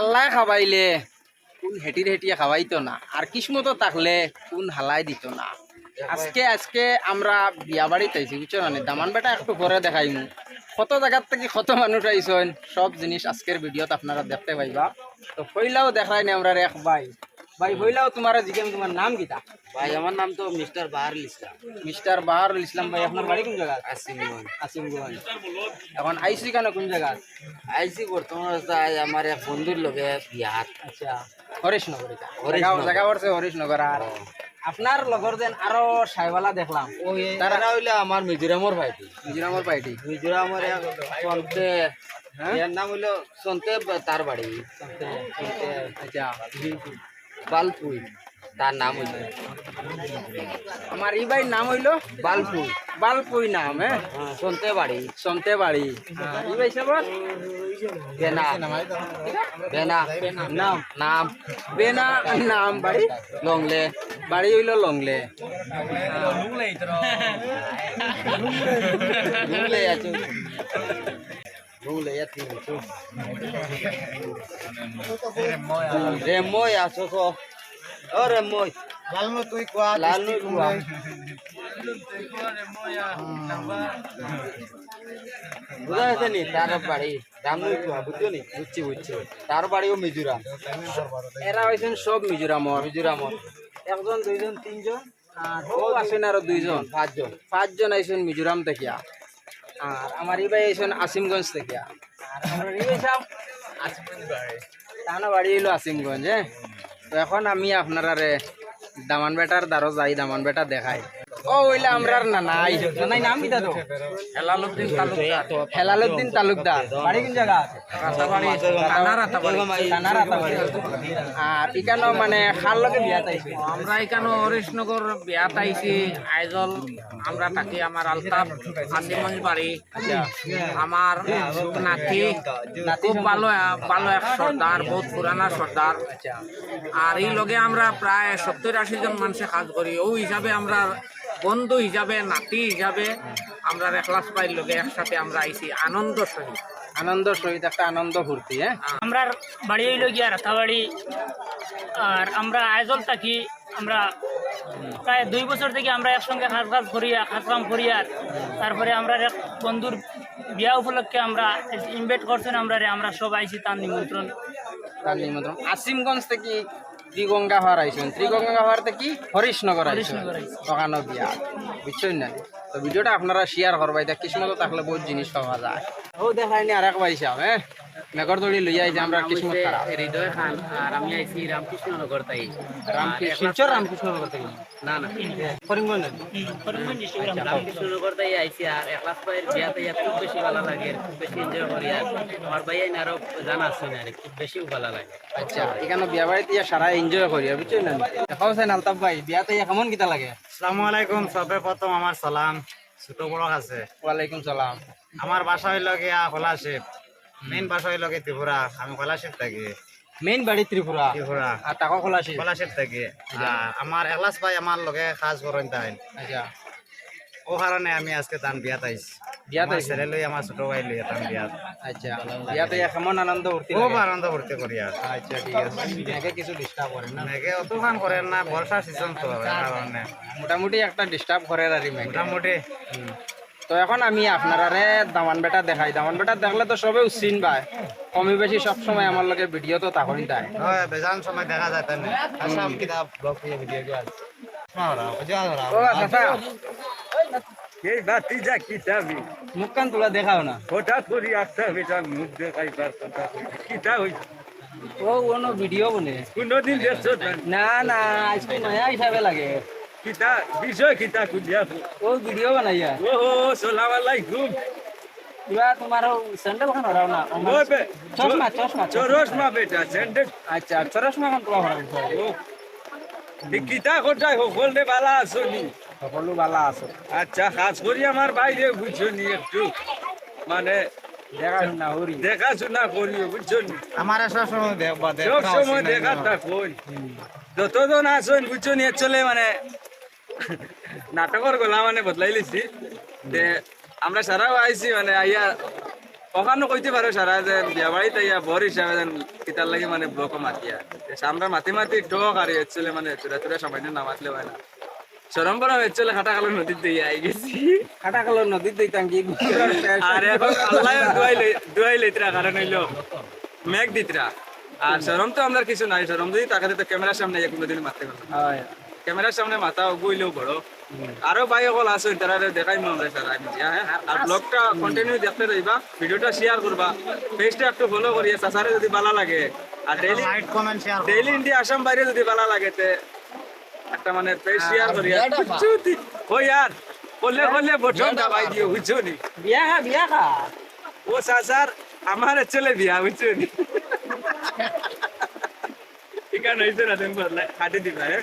আল্লাহ খাবাইলে কোন হেটির হেঁটিয়ে খাওয়াইতো না। আর কিসমতো থাকলে কোন হালাই দিত না। আজকে আজকে আমরা বিয়া বাড়িতে আইছি, বুঝছ না দামান বেটা একটু পরে দেখাইমু। কত জায়গার থেকে কত মানুষ আইসন, সব জিনিস আজকের ভিডিওত আপনারা দেখতে পাইবা। তো পইলাও দেখাই না আমরা রেখ ভাই। ভাই পইলাও তোমার জিজ্ঞেস তোমার নাম কিতা ভাই আমার নাম তো মিস্টার বাহারুল ইসলাম। মিস্টার বাহারুল ইসলাম ভাই আপনার বাড়ি কোন জায়গা আসিমগঞ্জ। আসিমগঞ্জ। এখন আইসি কেন কোন জায়গা আইসি বর্তমান অবস্থায় আমার এক বন্ধুর লগে বিয়াত আচ্ছা হরিশনগর জায়গা পড়ছে হরিশনগর আর আপনার লগর যেন আরও সাইওয়ালা দেখলাম। তারা হইলে আমার মিজোরামর ভাইটি। মিজোরামর পাইটি মিজোরামর সন্তে হ্যাঁ? এর নাম হইল সন্তে তার বাড়ি। আচ্ছা। বালপুই তার নাম হইল। আমার এই ভাই নাম হইল বালপুই বালপুই নাম হ্যাঁ? হ্যাঁ, সন্তে বাড়ি সন্তে বাড়ি হ্যাঁ, এই ভাই বেনা। বেনা। নাম? নাম। বেনা নাম বাড়ি? লংলে। বাড়ি হইল লংলে। লংলে আছে। রেমই আছো তো ও রেমই তুই কোয়া লালনু কুয়া বুঝা গেছে নি তার বাড়ি রামনু কুয়া বুঝছ নি বুঝছি বুঝছি তার বাড়িও মিজোরাম এরা হয়েছেন সব মিজোরামর মিজোরামর একজন দুইজন তিনজন আর ও আছেন আরও দুইজন পাঁচজন পাঁচজন আইসেন মিজোরাম থেকে আর আমার এই ভাই আইসেন আসিমগঞ্জ থেকে। আর আমার এই ভাই সাহেব বাড়ি। এলো আসিমগঞ্জ হ্যাঁ? তো এখন আমি আপনারা রে দামান বেটার দ্বারো যাই দামান বেটা দেখাই। ও ওইলে আমরার নানাই নানাই নাম কিতা তো হেলালুদ্দিন তালুকদার। হেলালুদ্দিন তালুকদার। বাড়ি কোন জায়গা আর ইকানো মানে খার লগে বিয়া তাইছে? আমরা এখানে হরিশনগর বিয়াত আইছি আইজল আমরা থাকি আমার আলতাফ আসিমগঞ্জ বাড়ি। আমার নাতি খুব ভালো ভালো এক সর্দার বহুত পুরানা সর্দার। আর এই লগে আমরা প্রায় সত্তর আশি জন মানুষে কাজ করি। ও হিসাবে আমরা বন্ধু হিসাবে নাতি হিসাবে আমরা একলাস পাইর লগে একসাথে আমরা আইছি আনন্দ সহিত। আনন্দ সহিত একটা আনন্দ ফুর্তি হ্যাঁ? আমরা বাড়ি হইল গিয়া রাতাবাড়ি আর আমরা আয়োজন থাকি আমরা প্রায় দুই বছর থেকে আমরা একসঙ্গে কাজ কাজ করিয়া কাজ কাম করিয়া তারপরে আমরা এক বন্ধুর বিয়া উপলক্ষে আমরা ইনভাইট করছেন আমরা রে আমরা সব আইছি তার নিমন্ত্রণ। তার নিমন্ত্রণ। আসিমগঞ্জ থেকে ত্রিগঙ্গা হওয়ার আইসুন ত্রিগঙ্গা হওয়ার কি? হরিশনগর আইসেন। ওখানো বিয়া বুঝছেন না? তো ভিডিওটা আপনারা শেয়ার করবাই। দেখ কিছু মতো থাকলে বহুত জিনিস পাওয়া যায়। ও দেখায়নি আর এক পাইছাম হ্যাঁ? মেঘর দড়ি লইয়া আইছে আমরা কিসমত খারাপ হৃদয় খান আর আমি আইছি রামকৃষ্ণনগর তাই। শিলচর রামকৃষ্ণনগর থেকে? না না। করিমগঞ্জ করিমগঞ্জ ডিস্ট্রিক্টের আমরা রামকৃষ্ণনগর তাই আইছি আর একলাস ভাইয়ের বিয়াতে খুব বেশি ভালো লাগে খুব বেশি এনজয় করি আর আমার ভাই আইন আরও জানা আছে না খুব বেশি ভালো লাগে। আচ্ছা এখানে বিয়া বাড়িতে সারা এনজয় করি বুঝছেন না? দেখাও চাই আলতাফ ভাই বিয়াতে কেমন কিতা লাগে? আসসালামু আলাইকুম সবে প্রথম আমার সালাম। ছোট বড় আছে। ওয়ালাইকুম সালাম। আমার বাসা হইল গিয়া কলাশিপ মেইন বাসা হইল গিয়ে ত্রিপুরা আমি কলাশিপ থাকি। মেইন বাড়ি ত্রিপুরা? ত্রিপুরা। আর টাকা খোলাছি কলাশিপ থাকি। আর আমার একলাস ভাই আমার লগে কাজ করেন তাই। আচ্ছা। ও কারণে আমি আজকে তান বিয়াত আইছি বিয়াত আইছি? ছেলে লই আমার ছোট ভাই লই তান বিয়াত আচ্ছা। বিয়াতে কেমন আনন্দ উঠতে খুব আনন্দ করতে করি আর আচ্ছা ঠিক আছে। মেঘে কিছু ডিস্টার্ব করে না? মেঘে অত খান করেন না বর্ষা সিজন তো কারণে। মোটামুটি একটা ডিস্টার্ব করে আর মেঘে। মোটামুটি। তো এখন আমি আপনারারে দামান বেটা দেখাই। দামান বেটা দেখলে তো সবে উচিন ভাই। কমি বেশি সব সময় আমার লগে ভিডিও তো তাহলে তাই হয় বেজান সময় দেখা যায় তাই আসাম কিতাব ব্লগ দিয়ে ভিডিও ও আচ্ছা এই বাতি যা কিতাবি? মুখ কান তোলা দেখাও না। হঠাৎ করে একটা বেটা মুখ। কিতা হইছে? ও কোনো ভিডিও বনে। কোনদিন দেখছ না? না না আজকে নয়া হিসাবে লাগে। কিতা বিষয় কিতা খুঁজিয়া ও ভিডিও বানাইয়া। ও সালাম আলাইকুম। কিবা তোমার স্যান্ডেল খান হরাও না ও বে চশমা চশমা চরসমা বেটা সেন্ডেল আচ্ছা চশমা খান তোমার হরাও। ও কিতা কোথায় সকলে বালা আছো নি? সকলো বালা আছে। আচ্ছা কাজ করি আমার বাইরে বুঝছ নি একটু? মানে দেখা শুনা হরি দেখাশোনা করি বুঝছ নি? আমার সব সময় দেখবা সব সময় দেখা থাকুন যতজন আসুন বুঝছ নি চলে মানে নাটকের গলা মানে বদলাই লিছি। তে আমরা সারাও আইছি মানে আইয়া ওখানে কইতে পারো সারা যে বিয়া বাড়িতে ইয়া বর হিসাবে যেন কিতার লাগে মানে ব্লক মাতিয়া আমরা মাতি মাতি ঠক আর এচলে মানে তুরা তুরা সামান্য নামাতলে হয় না। সরম করা এচলে খাটা কালো নদীর দিয়ে আই গেছি। নদীর দিতাম কি আর এখন আল্লাহ দুয়াই লই দুয়াই লইতরা কারণ হইল। মেঘ দিতরা আর সরম তো আমরা কিছু নাই সরম যদি তাকাতে তো ক্যামেরার সামনে কোনোদিন মারতে পারব না। ক্যামেরার সামনে মাথা গইলেও বড়। আরও ভাই অকল আছে তারা দেখাই আমরা স্যার আমি হ্যাঁ আর ব্লগটা কন্টিনিউ দেখতে রইবা ভিডিওটা শেয়ার করবা পেজটা একটু ফলো করিয়ে সাসারে যদি ভালো লাগে। আর daily like comment share daily India Assam বাইরে যদি ভালো লাগে তে একটা মানে পেজ শেয়ার করিয়া ও ইয়ার করলে করলে বটন দাবাই দিও বুঝছ নি? বিয়া খা বিয়া খা। ও সাসার আমার ছেলে বিয়া বুঝছ নি? ঠিকানা হয়েছে না তুমি বদলা কাটি দিবা হ্যাঁ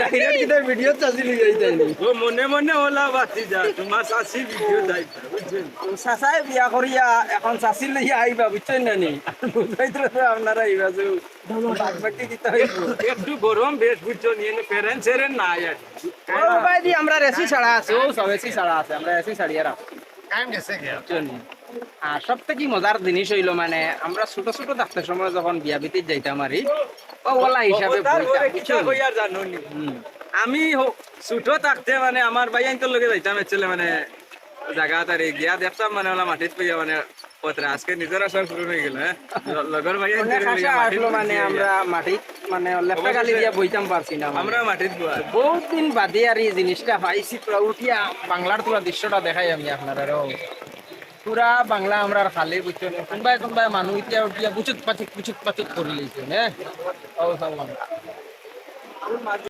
ডাইরেক্ট ভিডিও ও মনে মনে ওলা বাতি যা তোমার সাসি ভিডিও দাই বুঝছ নি চাচাই বিয়া করিয়া এখন চাচি আইবা বুঝছেন না নি? বুঝাইতে তো আপনারা আইবা যে বাকি হইব। একটু গরম বেশ বুঝছ নি? এনে প্যারেন্টস এর আর। ও ভাই দি আমরা এসি ছাড়া আছে। ও সব এসি ছাড়া আছে আমরা এসি ছাড়িয়ে রাখ টাইম গেছে বুঝছেন আর সব থেকে মজার জিনিস হইল মানে আমরা ছোট ছোট থাকতে সময় যখন বিয়া বিতির যাইতাম আর ওলা হিসাবে। আমি ছোট থাকতে মানে আমার ভাই আইন্তর লগে যাইতাম ছেলে মানে জায়গা তার গিয়া দেখতাম মানে ওলা মাটিত পইয়া মানে পত্রে। আজকে নিজের আসার শুরু হয়ে গেল লগর ভাই আসলো মানে আমরা মাটিত মানে লেফটা গালি দিয়া বইতাম পারছি না মানে। আমরা মাটিত বুয়া বহুত দিন বাদে আর এই জিনিসটা পাইছি উঠিয়া বাংলার পুরা দৃশ্যটা দেখাই আমি আপনারা পুরা বাংলা আমরা খালে বুঝছ কোনবাই কোনবাই মানুহ এতিয়া উঠিয়া বুচুত পাচুত বুচুত পাচুত কৰি লৈছে চাব